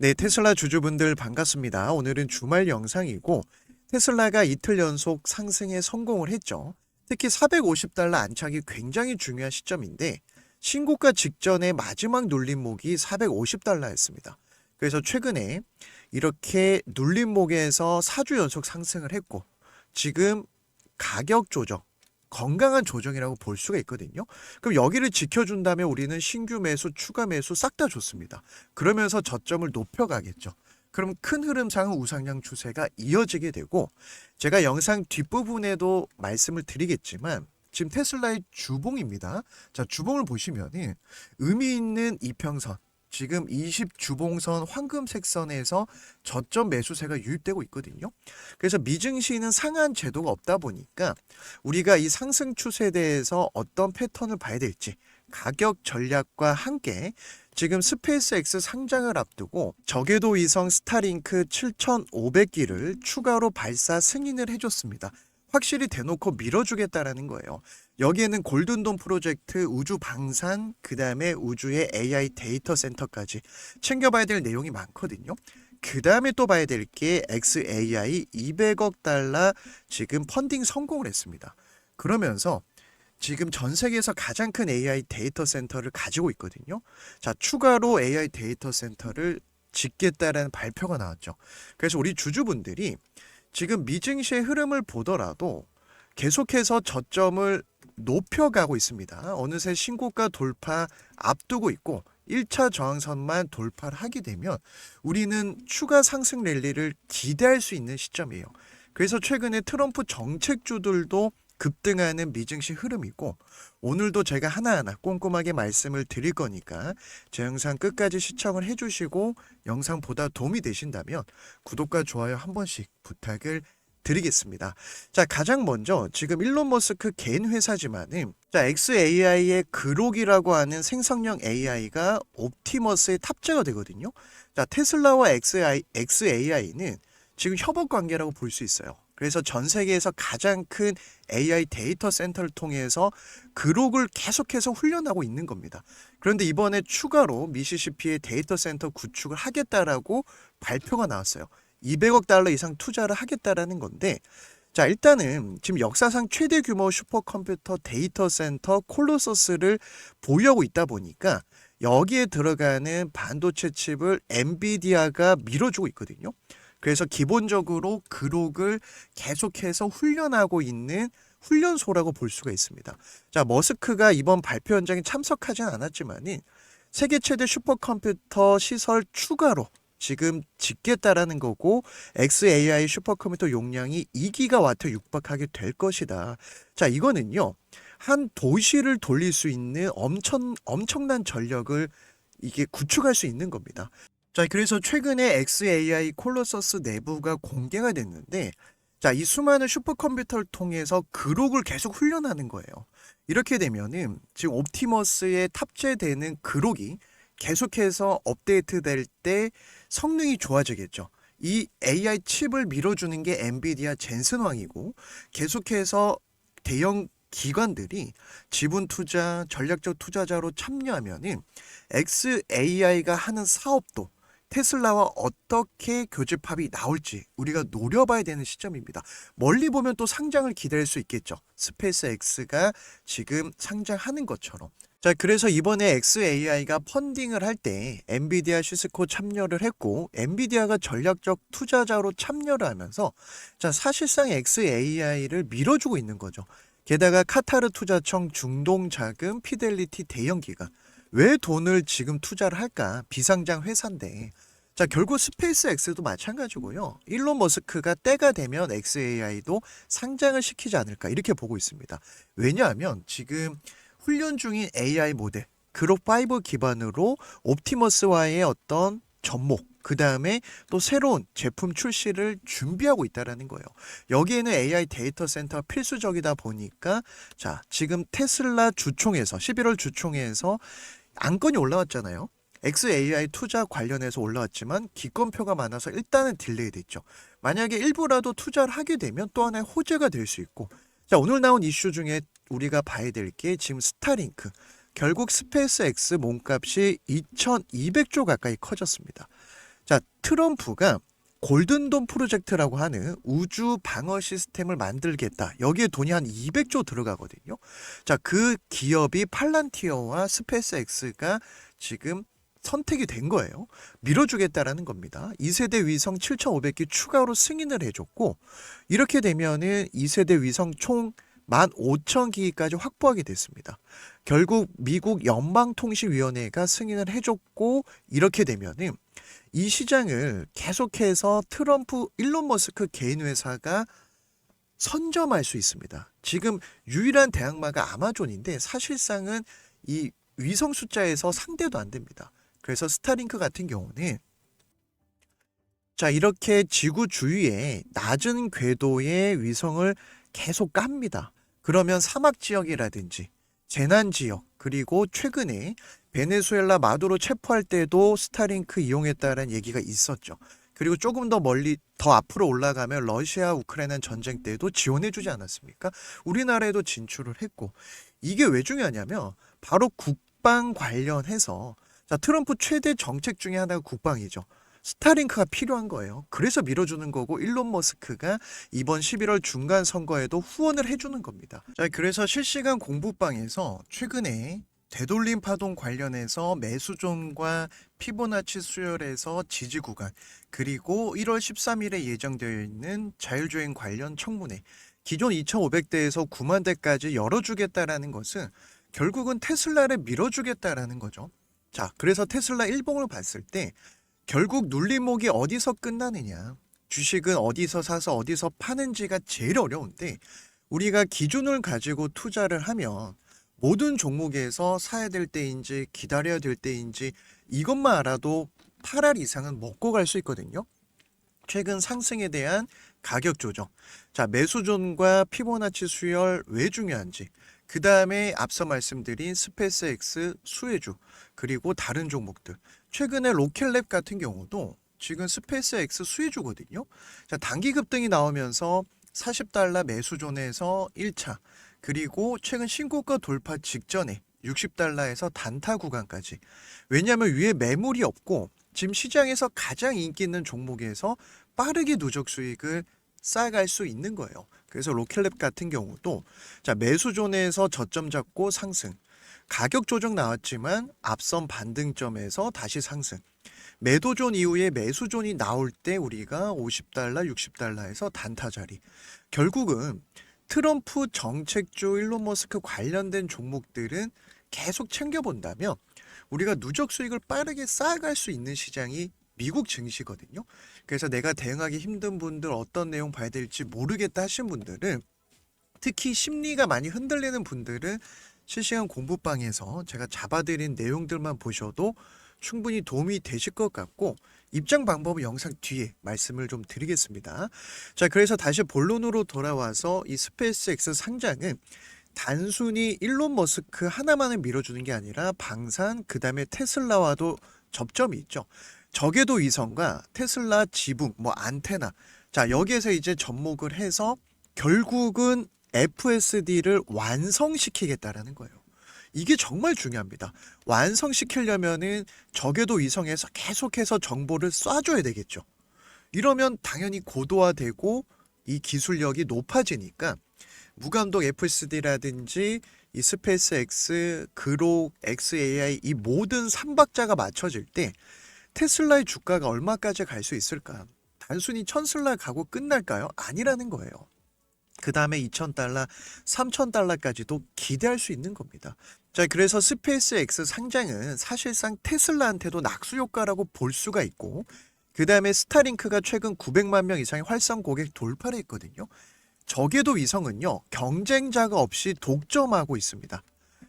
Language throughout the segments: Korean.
네, 테슬라 주주분들 반갑습니다. 오늘은 주말 영상이고 테슬라가 이틀 연속 상승에 성공을 했죠. 특히 450달러 안착이 굉장히 중요한 시점인데 신고가 직전에 마지막 눌림목이 450달러였습니다. 그래서 최근에 이렇게 눌림목에서 4주 연속 상승을 했고 지금 가격 조정 건강한 조정이라고 볼 수가 있거든요. 그럼 여기를 지켜준다면 우리는 신규 매수, 추가 매수 싹 다 좋습니다. 그러면서 저점을 높여가겠죠. 그럼 큰 흐름상은 우상향 추세가 이어지게 되고 제가 영상 뒷부분에도 말씀을 드리겠지만 지금 테슬라의 주봉입니다. 자, 주봉을 보시면은 의미 있는 이평선 지금 20 주봉선 황금색 선에서 저점 매수세가 유입되고 있거든요. 그래서 미증시는 상한 제도가 없다 보니까 우리가 이 상승 추세에 대해서 어떤 패턴을 봐야 될지 가격 전략과 함께 지금 스페이스 X 상장을 앞두고 저궤도 위성 스타링크 7,500기를 추가로 발사 승인을 해줬습니다. 확실히 대놓고 밀어주겠다라는 거예요. 여기에는 골든돔 프로젝트, 우주 방산, 그 다음에 우주의 AI 데이터 센터까지 챙겨봐야 될 내용이 많거든요. 그 다음에 또 봐야 될 게 XAI 200억 달러 지금 펀딩 성공을 했습니다. 그러면서 지금 전 세계에서 가장 큰 AI 데이터 센터를 가지고 있거든요. 자, 추가로 AI 데이터 센터를 짓겠다라는 발표가 나왔죠. 그래서 우리 주주분들이 지금 미증시의 흐름을 보더라도 계속해서 저점을 높여가고 있습니다. 어느새 신고가 돌파 앞두고 있고 1차 저항선만 돌파를 하게 되면 우리는 추가 상승 랠리를 기대할 수 있는 시점이에요. 그래서 최근에 트럼프 정책주들도 급등하는 미증시 흐름이고 오늘도 제가 하나하나 꼼꼼하게 말씀을 드릴 거니까 제 영상 끝까지 시청을 해주시고 영상 보다 도움이 되신다면 구독과 좋아요 한 번씩 부탁을 드리겠습니다. 자, 가장 먼저 지금 일론 머스크 개인 회사지만은 자, XAI의 그록이라고 하는 생성형 AI가 옵티머스에 탑재가 되거든요. 자, 테슬라와 XAI, XAI는 지금 협업 관계라고 볼 수 있어요. 그래서 전 세계에서 가장 큰 AI 데이터 센터를 통해서 그록을 계속해서 훈련하고 있는 겁니다. 그런데 이번에 추가로 미시시피의 데이터 센터 구축을 하겠다라고 발표가 나왔어요. 200억 달러 이상 투자를 하겠다라는 건데 자 일단은 지금 역사상 최대 규모 슈퍼컴퓨터 데이터 센터 콜로서스를 보유하고 있다 보니까 여기에 들어가는 반도체 칩을 엔비디아가 밀어주고 있거든요. 그래서 기본적으로 그록을 계속해서 훈련하고 있는 훈련소라고 볼 수가 있습니다. 자, 머스크가 이번 발표 현장에 참석하진 않았지만은 세계 최대 슈퍼컴퓨터 시설 추가로 지금 짓겠다라는 거고 XAI 슈퍼컴퓨터 용량이 2기가와트 육박하게 될 것이다. 자, 이거는요. 한 도시를 돌릴 수 있는 엄청 엄청난 전력을 이게 구축할 수 있는 겁니다. 자, 그래서 최근에 XAI 콜로서스 내부가 공개가 됐는데 자, 이 수많은 슈퍼컴퓨터를 통해서 그록을 계속 훈련하는 거예요. 이렇게 되면은 지금 옵티머스에 탑재되는 그록이 계속해서 업데이트 될때 성능이 좋아지겠죠. 이 AI 칩을 밀어주는 게 엔비디아 젠슨왕이고 계속해서 대형 기관들이 지분 투자, 전략적 투자자로 참여하면은 XAI가 하는 사업도 테슬라와 어떻게 교집합이 나올지 우리가 노려봐야 되는 시점입니다. 멀리 보면 또 상장을 기대할 수 있겠죠. 스페이스 X가 지금 상장하는 것처럼. 자, 그래서 이번에 XAI가 펀딩을 할 때 엔비디아 시스코 참여를 했고 엔비디아가 전략적 투자자로 참여를 하면서 자, 사실상 XAI를 밀어주고 있는 거죠. 게다가 카타르 투자청 중동 자금 피델리티 대형 기관 왜 돈을 지금 투자를 할까? 비상장 회사인데. 자, 결국 스페이스 X도 마찬가지고요. 일론 머스크가 때가 되면 XAI도 상장을 시키지 않을까 이렇게 보고 있습니다. 왜냐하면 지금 훈련 중인 AI 모델 그룹5 기반으로 옵티머스와의 어떤 접목 그 다음에 또 새로운 제품 출시를 준비하고 있다라는 거예요. 여기에는 AI 데이터 센터 필수적이다 보니까 자 지금 테슬라 주총에서 11월 주총에서 안건이 올라왔잖아요. XAI 투자 관련해서 올라왔지만 기권표가 많아서 일단은 딜레이 됐죠. 만약에 일부라도 투자를 하게 되면 또 하나의 호재가 될 수 있고 자 오늘 나온 이슈 중에 우리가 봐야 될 게 지금 스타링크 결국 스페이스 X 몸값이 2200조 가까이 커졌습니다. 자, 트럼프가 골든돔 프로젝트라고 하는 우주 방어 시스템을 만들겠다. 여기에 돈이 한 200조 들어가거든요. 자, 그 기업이 팔란티어와 스페이스X가 지금 선택이 된 거예요. 밀어주겠다라는 겁니다. 2세대 위성 7,500기 추가로 승인을 해줬고 이렇게 되면은 2세대 위성 총 15,000기까지 확보하게 됐습니다. 결국 미국 연방통신위원회가 승인을 해줬고 이렇게 되면은 이 시장을 계속해서 트럼프 일론 머스크 개인 회사가 선점할 수 있습니다. 지금 유일한 대항마가 아마존인데 사실상은 이 위성 숫자에서 상대도 안 됩니다. 그래서 스타링크 같은 경우는 자 이렇게 지구 주위에 낮은 궤도의 위성을 계속 깝니다. 그러면 사막 지역이라든지 재난 지역 그리고 최근에 베네수엘라 마두로 체포할 때도 스타링크 이용했다는 얘기가 있었죠. 그리고 조금 더 멀리 더 앞으로 올라가면 러시아 우크라이나 전쟁 때도 지원해 주지 않았습니까? 우리나라에도 진출을 했고 이게 왜 중요하냐면 바로 국방 관련해서 자, 트럼프 최대 정책 중에 하나가 국방이죠. 스타링크가 필요한 거예요. 그래서 밀어주는 거고 일론 머스크가 이번 11월 중간 선거에도 후원을 해주는 겁니다. 자, 그래서 실시간 공부방에서 최근에 되돌림 파동 관련해서 매수존과 피보나치 수열에서 지지 구간 그리고 1월 13일에 예정되어 있는 자율주행 관련 청문회 기존 2,500대에서 9만 대까지 열어주겠다라는 것은 결국은 테슬라를 밀어주겠다라는 거죠. 자, 그래서 테슬라 일봉을 봤을 때 결국 눌림목이 어디서 끝나느냐. 주식은 어디서 사서 어디서 파는지가 제일 어려운데 우리가 기준을 가지고 투자를 하면 모든 종목에서 사야 될 때인지 기다려야 될 때인지 이것만 알아도 8알 이상은 먹고 갈 수 있거든요. 최근 상승에 대한 가격 조정. 자, 매수존과 피보나치 수열 왜 중요한지. 그 다음에 앞서 말씀드린 스페이스X 수혜주 그리고 다른 종목들. 최근에 로켓랩 같은 경우도 지금 스페이스X 수혜주거든요. 자, 단기 급등이 나오면서 40달러 매수존에서 1차 그리고 최근 신고가 돌파 직전에 60달러에서 단타 구간까지. 왜냐하면 위에 매물이 없고 지금 시장에서 가장 인기 있는 종목에서 빠르게 누적 수익을 쌓아갈 수 있는 거예요. 그래서 로켓랩 같은 경우도 자 매수존에서 저점 잡고 상승. 가격 조정 나왔지만 앞선 반등점에서 다시 상승. 매도존 이후에 매수존이 나올 때 우리가 50달러, 60달러에서 단타 자리. 결국은 트럼프 정책조 일론 머스크 관련된 종목들은 계속 챙겨본다면 우리가 누적 수익을 빠르게 쌓아갈 수 있는 시장이 미국 증시거든요. 그래서 내가 대응하기 힘든 분들 어떤 내용 봐야 될지 모르겠다 하신 분들은 특히 심리가 많이 흔들리는 분들은 실시간 공부방에서 제가 잡아드린 내용들만 보셔도 충분히 도움이 되실 것 같고 입장 방법은 영상 뒤에 말씀을 좀 드리겠습니다. 자, 그래서 다시 본론으로 돌아와서 이 스페이스X 상장은 단순히 일론 머스크 하나만을 밀어주는 게 아니라 방산 그다음에 테슬라와도 접점이 있죠. 저궤도 위성과 테슬라 지붕, 뭐 안테나. 자, 여기에서 이제 접목을 해서 결국은 FSD를 완성시키겠다라는 거예요. 이게 정말 중요합니다. 완성시키려면은 저궤도 위성에서 계속해서 정보를 쏴줘야 되겠죠. 이러면 당연히 고도화되고 이 기술력이 높아지니까 무감독 FSD라든지 이 스페이스 X, 그록, XAI 이 모든 삼박자가 맞춰질 때 테슬라의 주가가 얼마까지 갈 수 있을까? 단순히 천슬라 가고 끝날까요? 아니라는 거예요. 그 다음에 2,000달러, 3,000달러까지도 기대할 수 있는 겁니다. 자, 그래서 스페이스 X 상장은 사실상 테슬라한테도 낙수 효과라고 볼 수가 있고, 그 다음에 스타링크가 최근 900만 명 이상의 활성 고객 돌파를 했거든요. 저궤도 위성은요, 경쟁자가 없이 독점하고 있습니다.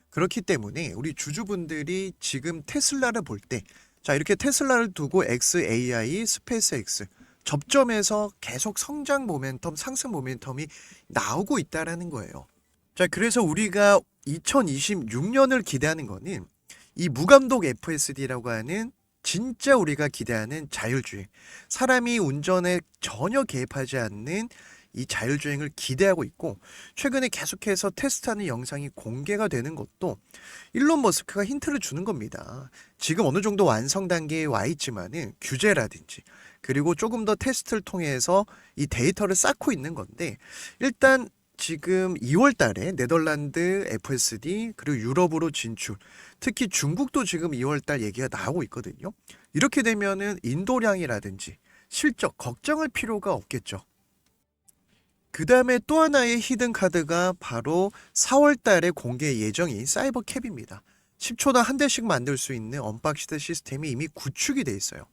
그렇기 때문에 우리 주주분들이 지금 테슬라를 볼 때, 자, 이렇게 테슬라를 두고 XAI, 스페이스 X, 접점에서 계속 성장 모멘텀, 상승 모멘텀이 나오고 있다라는 거예요. 자, 그래서 우리가 2026년을 기대하는 거는 이 무감독 FSD라고 하는 진짜 우리가 기대하는 자율주행. 사람이 운전에 전혀 개입하지 않는 이 자율주행을 기대하고 있고 최근에 계속해서 테스트하는 영상이 공개가 되는 것도 일론 머스크가 힌트를 주는 겁니다. 지금 어느 정도 완성 단계에 와 있지만은 규제라든지 그리고 조금 더 테스트를 통해서 이 데이터를 쌓고 있는 건데 일단 지금 2월 달에 네덜란드 FSD 그리고 유럽으로 진출 특히 중국도 지금 2월 달 얘기가 나오고 있거든요. 이렇게 되면은 인도량이라든지 실적 걱정할 필요가 없겠죠. 그 다음에 또 하나의 히든 카드가 바로 4월 달에 공개 예정인 사이버 캡입니다. 10초당 한 대씩 만들 수 있는 언박시드 시스템이 이미 구축이 돼 있어요.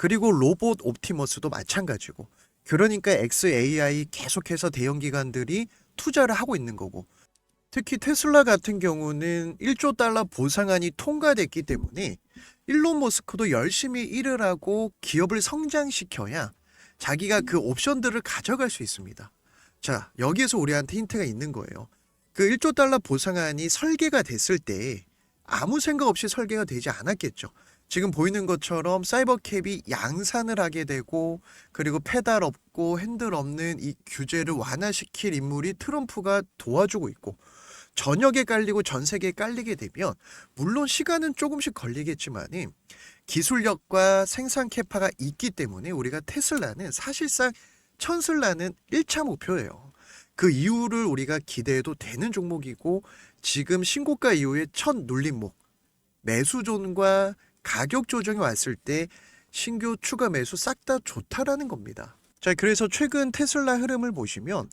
그리고 로봇 옵티머스도 마찬가지고. 그러니까 XAI 계속해서 대형 기관들이 투자를 하고 있는 거고. 특히 테슬라 같은 경우는 1조 달러 보상안이 통과됐기 때문에 일론 머스크도 열심히 일을 하고 기업을 성장시켜야 자기가 그 옵션들을 가져갈 수 있습니다. 자, 여기에서 우리한테 힌트가 있는 거예요. 그 1조 달러 보상안이 설계가 됐을 때 아무 생각 없이 설계가 되지 않았겠죠. 지금 보이는 것처럼 사이버캡이 양산을 하게 되고 그리고 페달 없고 핸들 없는 이 규제를 완화시킬 인물이 트럼프가 도와주고 있고 전역에 깔리고 전 세계에 깔리게 되면 물론 시간은 조금씩 걸리겠지만은 기술력과 생산 캐파가 있기 때문에 우리가 테슬라는 사실상 천슬라는 1차 목표예요. 그 이유를 우리가 기대해도 되는 종목이고 지금 신고가 이후에 첫 눌림목 매수존과 가격 조정이 왔을 때 신규 추가 매수 싹 다 좋다라는 겁니다. 자, 그래서 최근 테슬라 흐름을 보시면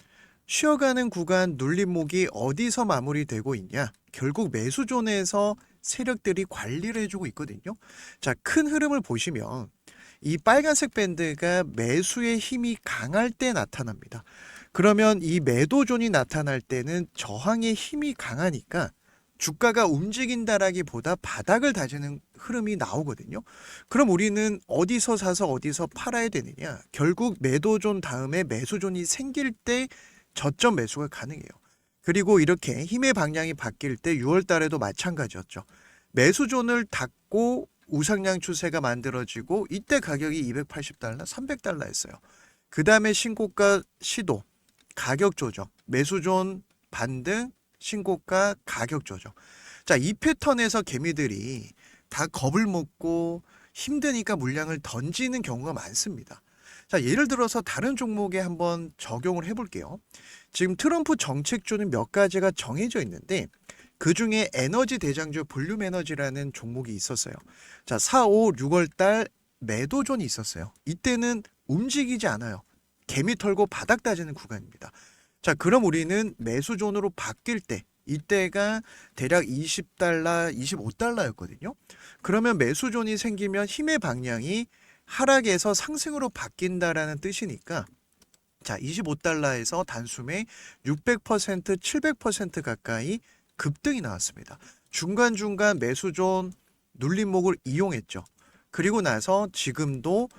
쉬어가는 구간 눌림목이 어디서 마무리되고 있냐? 결국 매수존에서 세력들이 관리를 해주고 있거든요. 자, 큰 흐름을 보시면 이 빨간색 밴드가 매수의 힘이 강할 때 나타납니다. 그러면 이 매도존이 나타날 때는 저항의 힘이 강하니까 주가가 움직인다라기보다 바닥을 다지는 흐름이 나오거든요. 그럼 우리는 어디서 사서 어디서 팔아야 되느냐? 결국 매도존 다음에 매수존이 생길 때 저점 매수가 가능해요. 그리고 이렇게 힘의 방향이 바뀔 때 6월 달에도 마찬가지였죠. 매수존을 닫고 우상향 추세가 만들어지고 이때 가격이 280달러, 300달러였어요. 그 다음에 신고가 시도, 가격 조정, 매수존 반등, 신고가 가격 조정. 자, 이 패턴에서 개미들이 다 겁을 먹고 힘드니까 물량을 던지는 경우가 많습니다. 자, 예를 들어서 다른 종목에 한번 적용을 해 볼게요. 지금 트럼프 정책조는 몇 가지가 정해져 있는데 그 중에 에너지 대장주 볼륨 에너지라는 종목이 있었어요. 자, 4, 5, 6월 달 매도존이 있었어요. 이때는 움직이지 않아요. 개미 털고 바닥 다지는 구간입니다. 자, 그럼 우리는 매수 존으로 바뀔 때 이때가 대략 20달러, 25달러였거든요. 그러면 매수 존이 생기면 힘의 방향이 하락에서 상승으로 바뀐다라는 뜻이니까 자, 25달러에서 단숨에 600%, 700% 가까이 급등이 나왔습니다. 중간중간 매수존 눌림목을 이용했죠. 그리고 나서 지금도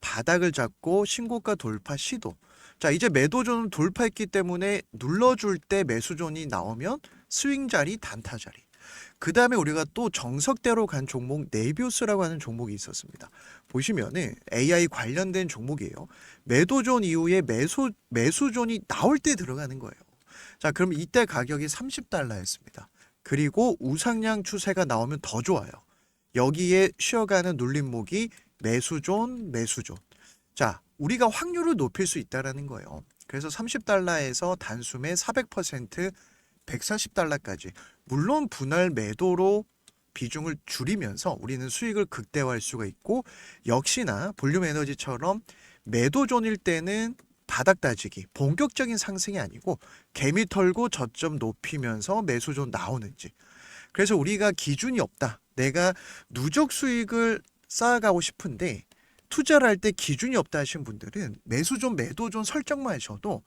바닥을 잡고 신고가 돌파 시도. 자, 이제 매도존을 돌파했기 때문에 눌러줄 때 매수존이 나오면 스윙 자리, 단타 자리. 그 다음에 우리가 또 정석대로 간 종목 네비우스라고 하는 종목이 있었습니다. 보시면은 AI 관련된 종목이에요. 매도존 이후에 매수 매수존이 나올 때 들어가는 거예요. 자, 그럼 이때 가격이 30달러였습니다. 그리고 우상향 추세가 나오면 더 좋아요. 여기에 쉬어가는 눌림목이 매수존, 매수존. 자, 우리가 확률을 높일 수 있다라는 거예요. 그래서 30달러에서 단숨에 400% 140달러까지. 물론 분할 매도로 비중을 줄이면서 우리는 수익을 극대화할 수가 있고 역시나 볼륨 에너지처럼 매도존일 때는 바닥 다지기 본격적인 상승이 아니고 개미 털고 저점 높이면서 매수존 나오는지. 그래서 우리가 기준이 없다. 내가 누적 수익을 쌓아가고 싶은데 투자를 할 때 기준이 없다 하신 분들은 매수존 매도존 설정만 하셔도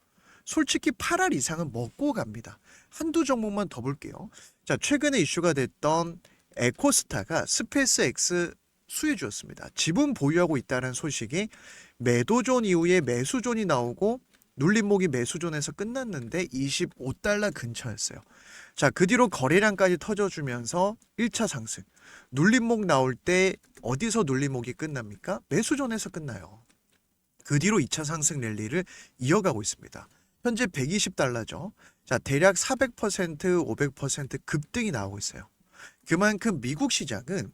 솔직히 8알 이상은 먹고 갑니다. 한두 종목만 더 볼게요. 자, 최근에 이슈가 됐던 에코스타가 스페이스 X 수혜주였습니다. 지분 보유하고 있다는 소식이 매도존 이후에 매수존이 나오고 눌림목이 매수존에서 끝났는데 25달러 근처였어요. 자, 그 뒤로 거래량까지 터져주면서 1차 상승. 눌림목 나올 때 어디서 눌림목이 끝납니까? 매수존에서 끝나요. 그 뒤로 2차 상승 랠리를 이어가고 있습니다. 현재 120달러죠. 자, 대략 400%, 500% 급등이 나오고 있어요. 그만큼 미국 시장은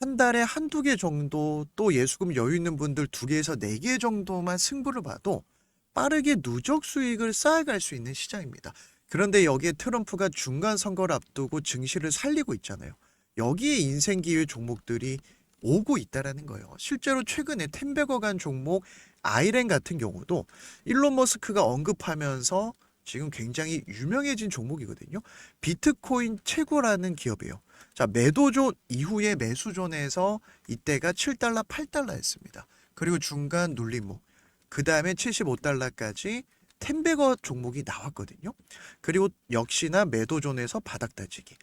한 달에 한두 개 정도 또 예수금 여유 있는 분들 두 개에서 네 개 정도만 승부를 봐도 빠르게 누적 수익을 쌓아갈 수 있는 시장입니다. 그런데 여기에 트럼프가 중간 선거를 앞두고 증시를 살리고 있잖아요. 여기에 인생 기회 종목들이 오고 있다라는 거예요. 실제로 최근에 텐베거 간 종목 아이렌 같은 경우도 일론 머스크가 언급하면서 지금 굉장히 유명해진 종목이거든요. 비트코인 최고라는 기업이에요. 자, 매도존 이후에 매수존에서 이때가 7달러, 8달러였습니다. 그리고 중간 눌림목. 그 다음에 75달러까지 텐베거 종목이 나왔거든요. 그리고 역시나 매도존에서 바닥 다지기.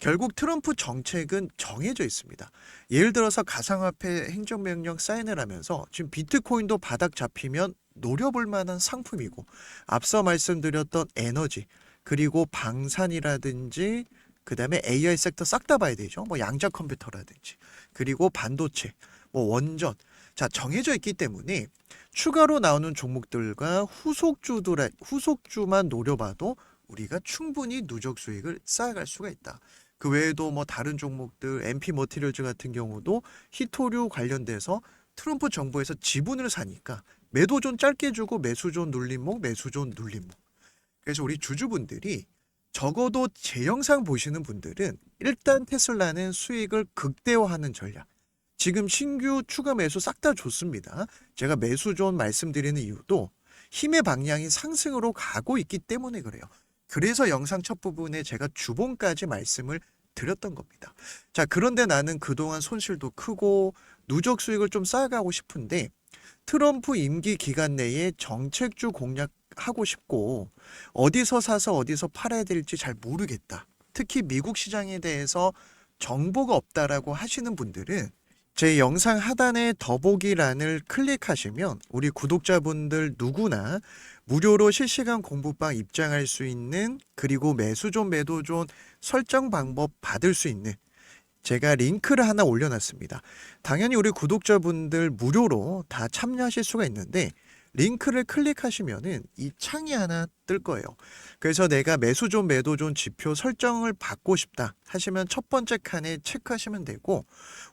결국 트럼프 정책은 정해져 있습니다. 예를 들어서 가상화폐 행정명령 사인을 하면서 지금 비트코인도 바닥 잡히면 노려볼 만한 상품이고 앞서 말씀드렸던 에너지 그리고 방산이라든지 그다음에 AI 섹터 싹 다 봐야 되죠. 뭐 양자 컴퓨터라든지 그리고 반도체, 뭐 원전. 자, 정해져 있기 때문에 추가로 나오는 종목들과 후속주들 후속주만 노려봐도 우리가 충분히 누적 수익을 쌓아갈 수가 있다. 그 외에도 뭐 다른 종목들 MP 머티리얼즈 같은 경우도 히토류 관련돼서 트럼프 정부에서 지분을 사니까 매도존 짧게 주고 매수존 눌림목, 매수존 눌림목. 그래서 우리 주주분들이 적어도 제 영상 보시는 분들은 일단 테슬라는 수익을 극대화하는 전략. 지금 신규 추가 매수 싹 다 좋습니다. 제가 매수 존 말씀드리는 이유도 힘의 방향이 상승으로 가고 있기 때문에 그래요. 그래서 영상 첫 부분에 제가 주봉까지 말씀을 드렸던 겁니다. 자, 그런데 나는 그동안 손실도 크고 누적 수익을 좀 쌓아가고 싶은데 트럼프 임기 기간 내에 정책주 공략하고 싶고 어디서 사서 어디서 팔아야 될지 잘 모르겠다. 특히 미국 시장에 대해서 정보가 없다라고 하시는 분들은 제 영상 하단에 더보기란을 클릭하시면 우리 구독자분들 누구나 무료로 실시간 공부방 입장할 수 있는 그리고 매수존 매도존 설정 방법 받을 수 있는 제가 링크를 하나 올려놨습니다. 당연히 우리 구독자분들 무료로 다 참여하실 수가 있는데 링크를 클릭하시면은 이 창이 하나 뜰 거예요. 그래서 내가 매수존 매도존 지표 설정을 받고 싶다 하시면 첫 번째 칸에 체크하시면 되고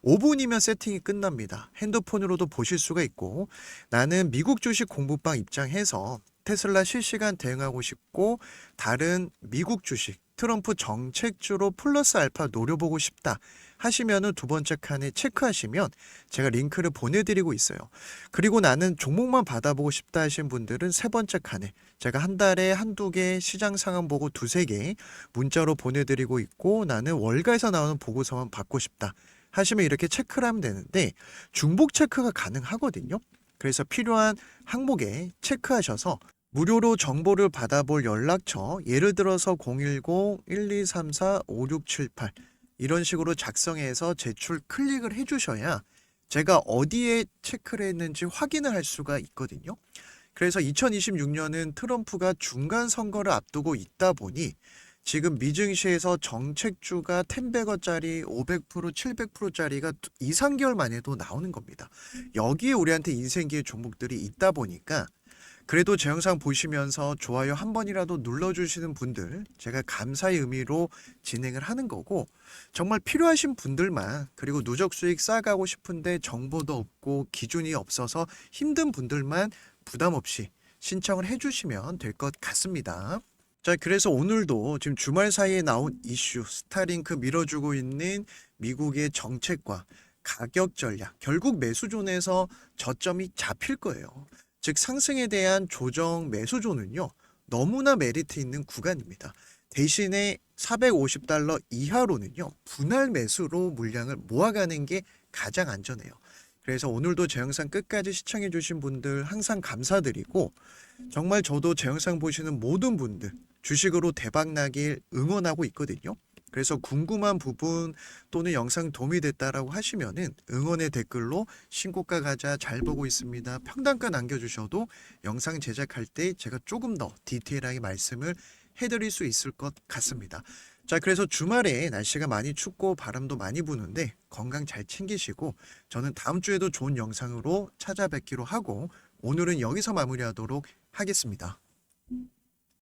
5분이면 세팅이 끝납니다. 핸드폰으로도 보실 수가 있고 나는 미국 주식 공부방 입장해서 테슬라 실시간 대응하고 싶고 다른 미국 주식 트럼프 정책주로 플러스 알파 노려보고 싶다 하시면은 두 번째 칸에 체크하시면 제가 링크를 보내드리고 있어요. 그리고 나는 종목만 받아보고 싶다 하신 분들은 세 번째 칸에 제가 한 달에 한두 개 시장 상황 보고 두세 개 문자로 보내드리고 있고 나는 월가에서 나오는 보고서만 받고 싶다 하시면 이렇게 체크를 하면 되는데 중복 체크가 가능하거든요. 그래서 필요한 항목에 체크하셔서 무료로 정보를 받아볼 연락처, 예를 들어서 010-1234-5678 이런 식으로 작성해서 제출 클릭을 해주셔야 제가 어디에 체크를 했는지 확인을 할 수가 있거든요. 그래서 2026년은 트럼프가 중간 선거를 앞두고 있다 보니 지금 미증시에서 정책주가 1000배거짜리 500% 700%짜리가 2, 3개월 만에도 나오는 겁니다. 여기에 우리한테 인생기의 종목들이 있다 보니까 그래도 제 영상 보시면서 좋아요 한 번이라도 눌러주시는 분들 제가 감사의 의미로 진행을 하는 거고 정말 필요하신 분들만 그리고 누적 수익 쌓아가고 싶은데 정보도 없고 기준이 없어서 힘든 분들만 부담 없이 신청을 해주시면 될 것 같습니다. 자, 그래서 오늘도 지금 주말 사이에 나온 이슈, 스타링크 밀어주고 있는 미국의 정책과 가격 전략, 결국 매수존에서 저점이 잡힐 거예요. 즉 상승에 대한 조정 매수존은요. 너무나 메리트 있는 구간입니다. 대신에 450달러 이하로는요. 분할 매수로 물량을 모아가는 게 가장 안전해요. 그래서 오늘도 제 영상 끝까지 시청해 주신 분들 항상 감사드리고 정말 저도 제 영상 보시는 모든 분들 주식으로 대박 나길 응원하고 있거든요. 그래서 궁금한 부분 또는 영상 도움이 됐다라고 하시면은 응원의 댓글로 신고가 가자 잘 보고 있습니다. 평단가 남겨주셔도 영상 제작할 때 제가 조금 더 디테일하게 말씀을 해드릴 수 있을 것 같습니다. 자, 그래서 주말에 날씨가 많이 춥고 바람도 많이 부는데 건강 잘 챙기시고 저는 다음 주에도 좋은 영상으로 찾아뵙기로 하고 오늘은 여기서 마무리하도록 하겠습니다.